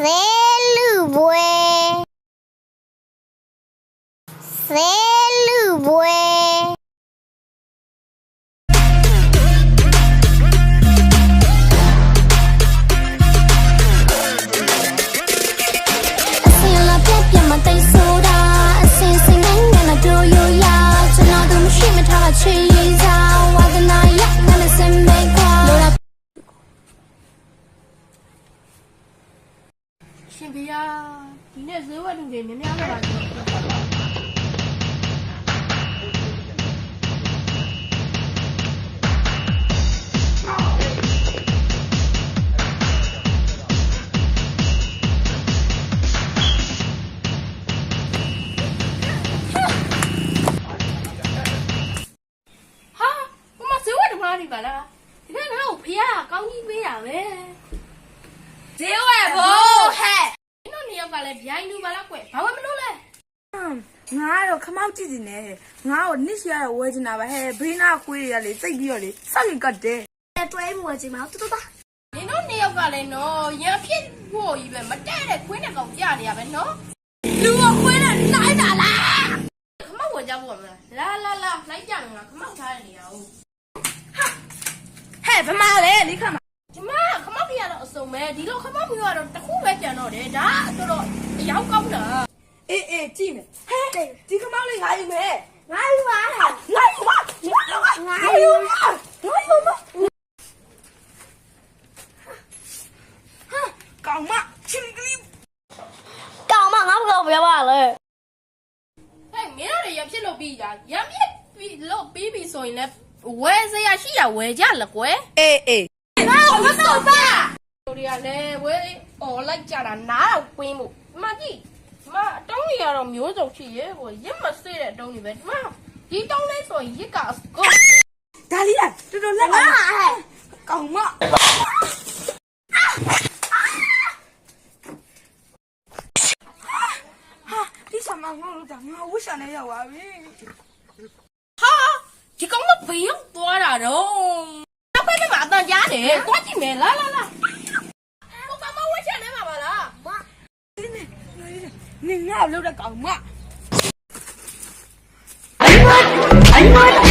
ဆေးလူပွဲ ရှင်ဖေယားဒီနေ့ဈေးဝယ်လူတွေများများလာပါကြတယ်ဟာမမဈေးဝယ်တမားနေပါလားဒီကငါ့ကိုဖေရကောင်းကြီးပေးရပဲဈေးဝယ်ဖို့ဟဲ့ဒီတော့နေရောက်က လည်းဗျိုင်းလူပါလားကွဘာမှမလုပ်လဲငါကတော့ခမောက်ကြည့်နေတယ်ငါ့ကိုနစ်ရှိရတော့ဝဲချင်တာပဲဟဲ့ဘရင်းနာခွေးတွေကလေစိတ်ပြီးတော့လေစောက်ရင်ကတ်တယ်တွဲမှုဝချင်းမတော်တော်ပါဒီတော့နေရောက်ကလည်းနော်ရံဖြစ်ဖို့ကြီးပဲမတဲ့တဲ့ခွင်းတဲ့ကောင်ကြနေရပဲနော်လူကခွင်းနဲ့နိုင်တာလားခမောက်ဝယ်ကြဖို့မလားလာလာလာလိုက်ကြမယ်လားခမောက်ထားတဲ့နေရာကိုဟဲ့ဗမာလေလိခမဒီမှာခ မောက်ပြရတော့အစုံပဲဒီလိုခမောက်မျိုးကတော့တစ်ခုပဲကြံတော့တယ်ဒါတော်တော်အရောက်ကောင်းတာအေးအေးကြည့်မယ်ဟဲ့ဒီခမောက်လေးငါယူမယ်ငါယူပါငါယူပါငါယူပါငါယူပါငါယူပါဟာကောင်မချင်းကလေးတောင်မငါ့ဘောပြောပါလေဟဲ့မင်းတို့ရံဖြစ်လို့ပြီးကြရံဖြစ်ပြီးလို့ပြီးပြီဆိုရင်လည်းဝယ်စရာရှိရဝယ်ကြလကွယ်အေးအေးငါ့ကိုမတော့ပါ တို့တွေကလည်းဝယ်အော်လိုက်ကြတာနားတော့ကွင်းမှုမကြည့်မအတုံးကြီးကတော့မျိုးစုံရှိရဲ့ဟိုရစ်မစေးတဲ့အတုံးကြီးပဲဒီမှာဒီတုံးလေးဆိုရင်ရစ်ကအကောဒါလေးလားတော်တော်လက်အောင်ကောင်မဟာဒီဆမငါတို့ကငါဝှရှာနေရောက်ပါပြီဟာဒီကောင်မဘေးရောက်သွားတာတော့နောက်ဘက်မှာအတန်ကြားတယ်သွားကြည့်မယ်လာလာလာဟိုကမဝက်ချက်နေမှာပါလား နင်ငါ့ကိုလှုပ်တဲ့ကောင်မအိမ်မအိမ်မ